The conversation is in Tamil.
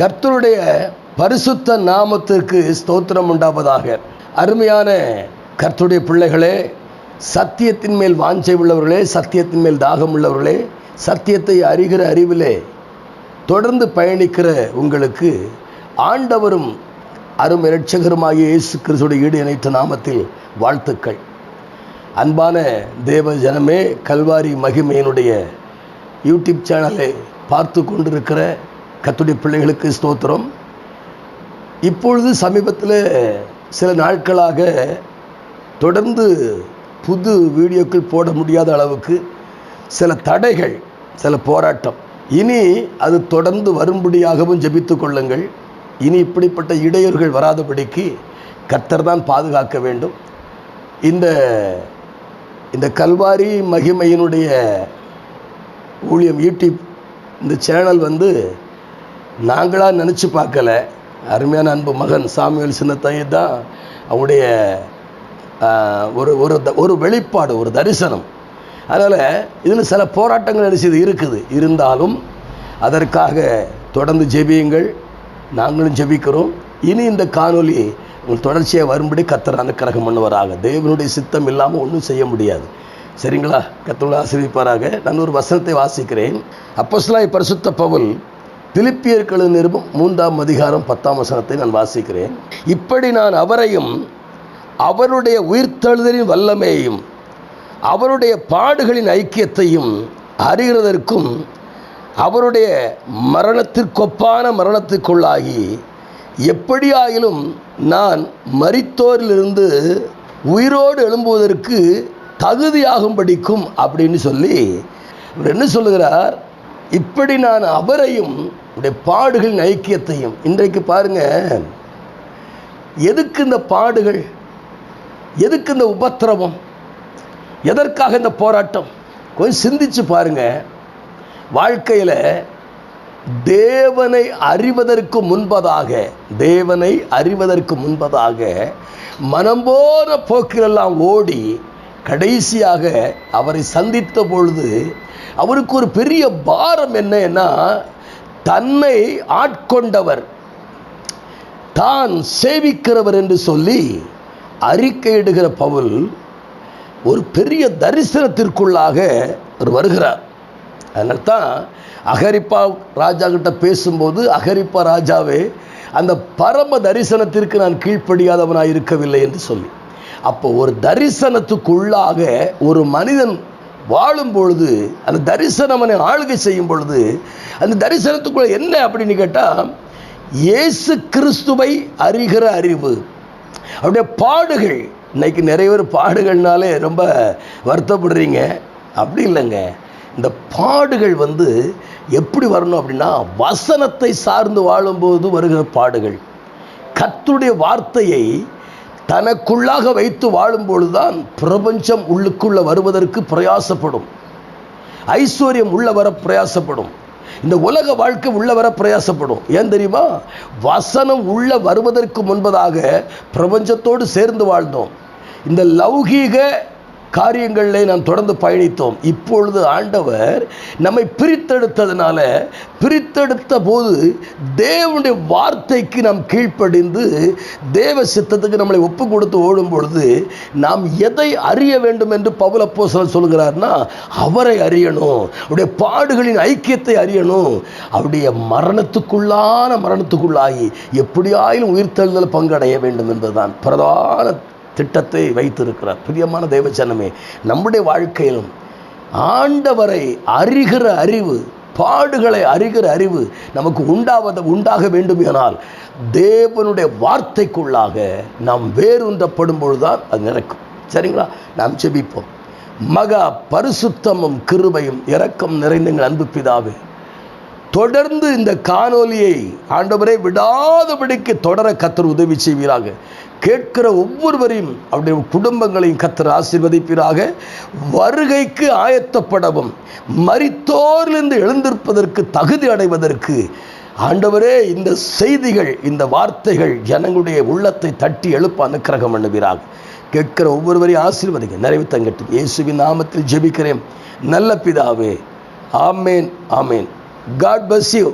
கர்த்தருடைய பரிசுத்த நாமத்திற்கு ஸ்தோத்திரம் உண்டாவதாக. அருமையான கர்த்தருடைய பிள்ளைகளே சத்தியத்தின் மேல் வாஞ்சை உள்ளவர்களே சத்தியத்தின் மேல் தாகம் உள்ளவர்களே சத்தியத்தை அறிகிற அறிவிலே தொடர்ந்து பயணிக்கிற உங்களுக்கு ஆண்டவரும் அரும் இரட்சகருமாகிய இயேசு கிறிஸ்துடைய ஈடு இணைத்த நாமத்தில் வாழ்த்துக்கள். அன்பான தேவ ஜனமே கல்வாரி மகிமையினுடைய யூடியூப் சேனலை பார்த்து கொண்டிருக்கிற கத்துடைய பிள்ளைகளுக்கு ஸ்தோத்திரம். இப்பொழுது சமீபத்தில் சில நாட்களாக தொடர்ந்து புது வீடியோக்கள் போட முடியாத அளவுக்கு சில தடைகள் சில போராட்டம். இனி அது தொடர்ந்து வரும்படியாகவும் ஜெபித்து கொள்ளுங்கள். இனி இப்படிப்பட்ட இடையூறுகள் வராதபடிக்கு கர்த்தர் தான் பாதுகாக்க வேண்டும். இந்த இந்த கல்வாரி மகிமையினுடைய ஊழியம் யூடியூப் இந்த சேனல் வந்து நாங்களாக நினச்சி பார்க்கல. அருமையான அன்பு மகன் சாமியல் சின்னத்தையை தான் அவருடைய ஒரு ஒரு த- ஒரு வெளிப்பாடு ஒரு தரிசனம். அதனால் இதில் சில போராட்டங்கள் நினைச்சது இருக்குது. இருந்தாலும் அதற்காக தொடர்ந்து ஜெபியுங்கள். நாங்களும் ஜெபிக்கிறோம். இனி இந்த காணொலி உங்கள் தொடர்ச்சியாக வரும்படி கத்தர் அனுக்கிரகம் பண்ணுவாராக. தேவனுடைய சித்தம் இல்லாமல் ஒன்றும் செய்ய முடியாது. சரிங்களா? கத்தோடு ஆசிரியப்பாராக நான் ஒரு வசனத்தை வாசிக்கிறேன். அப்போஸ்தலனாகிய பரிசுத்த பவுல் பிலிப்பியர்கள் நிருபம் மூன்றாம் அதிகாரம் பத்தாம் வசனத்தை நான் வாசிக்கிறேன். இப்படி நான் அவரையும் அவருடைய உயிர்த்தெழுதலின் வல்லமையையும் அவருடைய பாடுகளின் ஐக்கியத்தையும் அறிகிறதற்கும் அவருடைய மரணத்திற்கொப்பான மரணத்துக்குள்ளாகி எப்படியாயிலும் நான் மரித்தோரிலிருந்து உயிரோடு எழும்புவதற்கு தகுதியாகும்படிக்கும் அப்படின்னு சொல்லி இவர் என்ன சொல்லுகிறார்? இப்படி நான் அவரையும் உடைய பாடுகளின் ஐக்கியத்தையும். இன்றைக்கு பாருங்க எதுக்கு இந்த பாடுகள்? எதுக்கு இந்த உபத்திரவம்? எதற்காக இந்த போராட்டம்? கொஞ்சம் சிந்திச்சு பாருங்க. வாழ்க்கையில் தேவனை அறிவதற்கு முன்பதாக தேவனை அறிவதற்கு முன்பதாக மனம் போன போக்கிலெல்லாம் ஓடி கடைசியாக அவரை சந்தித்த பொழுது அவருக்கு ஒரு பெரிய பாரம் என்னன்னா தன்னை ஆட்கொண்டவர். தான் சேவிக்கிறவர் என்று சொல்லி அறிக்கையிடுகிற பவுல் ஒரு பெரிய தரிசனத்திற்குள்ளாக அவர் வருகிறார். அதனால் தான் அகரிப்பா ராஜா கிட்ட பேசும்போது அகரிப்பா ராஜாவே அந்த பரம தரிசனத்திற்கு நான் கீழ்ப்படியாதவனாக இருக்கவில்லை என்று சொல்லி. அப்போ ஒரு தரிசனத்துக்குள்ளாக ஒரு மனிதன் வாழும் பொழுது அந்த தரிசனம் அவனை ஆளுகை செய்யும் பொழுது அந்த தரிசனத்துக்குள்ள என்ன அப்படின்னு கேட்டால் இயேசு கிறிஸ்துவை அறிகிற அறிவு. அவருடைய பாடுகள். இன்னைக்கு நிறைய பேர் பாடுகள்னாலே ரொம்ப வருத்தப்படுறீங்க. அப்படி இல்லைங்க. இந்த பாடுகள் வந்து எப்படி வரணும் அப்படின்னா வசனத்தை சார்ந்து வாழும்போது வருகிற பாடுகள். கத்துடைய வார்த்தையை தனக்குள்ளாக வைத்து வாழும்பொழுதுதான் பிரபஞ்சம் உள்ளுக்குள்ள வருவதற்கு பிரயாசப்படும். ஐஸ்வர்யம் உள்ள வர பிரயாசப்படும். இந்த உலக வாழ்க்கை உள்ள வர பிரயாசப்படும். ஏன் தெரியுமா? வசனம் உள்ள வருவதற்கு முன்பதாக பிரபஞ்சத்தோடு சேர்ந்து வாழ்ந்தோம். இந்த லௌகீக காரியங்களிலே நாம் தொடர்ந்து பயணித்தோம். இப்பொழுது ஆண்டவர் நம்மை பிரித்தெடுத்ததுனால பிரித்தெடுத்த போது தேவனுடைய வார்த்தைக்கு நாம் கீழ்ப்படிந்து தேவ சித்தத்துக்கு நம்மளை ஒப்பு கொடுத்து ஓடும் பொழுது நாம் எதை அறிய வேண்டும் என்று பவுலப்போ அப்போஸ்தலன் சொல்கிறார்னா அவரை அறியணும். அவருடைய பாடுகளின் ஐக்கியத்தை அறியணும். அவருடைய மரணத்துக்குள்ளான மரணத்துக்குள்ளாகி எப்படியாயிலும் உயிர்த்தெழுதல் பங்கடைய வேண்டும் என்பதுதான் பிரதான திட்டத்தை வைத்திருக்கிறார். பிரியமான தேவச்சனமே நம்முடைய வாழ்க்கையிலும் ஆண்டவரை அறிகிற அறிவு பாடுகளை அறிகிற அறிவு நமக்கு உண்டாவத உண்டாக வேண்டுமானால் தேவனுடைய வார்த்தைக்குள்ளாக நாம் வேரூன்றப்படும் பொழுதுதான் அது நடக்கும். சரிங்களா? நாம் செபிப்போம் மகா பரிசுத்தமும் கிருபையும் இரக்கம் நிறைந்த எங்கள் அன்பு பிதாவே தொடர்ந்து இந்த காணொலியை ஆண்டவரை விடாதபடிக்கு தொடர கத்தர் உதவி செய்வீராக. கேட்கிற ஒவ்வொருவரையும் அவருடைய குடும்பங்களையும் கத்தர் ஆசீர்வதிப்பீராக. வருகைக்கு ஆயத்தப்படவும் மரித்தோரிலிருந்து எழுந்திருப்பதற்கு தகுதி அடைவதற்கு. ஆண்டவரே இந்த செய்திகள் இந்த வார்த்தைகள் ஜனங்களுடைய உள்ளத்தை தட்டி எழுப்ப அனுக்கிரகம் பண்ணுவீராக. கேட்கிற ஒவ்வொருவரையும் ஆசீர்வதிங்க. நிறைவு தங்கட்டும். இயேசுவின் நாமத்தில் ஜெபிக்கிறேன். நல்ல பிதாவே. ஆமேன் ஆமேன். God bless you.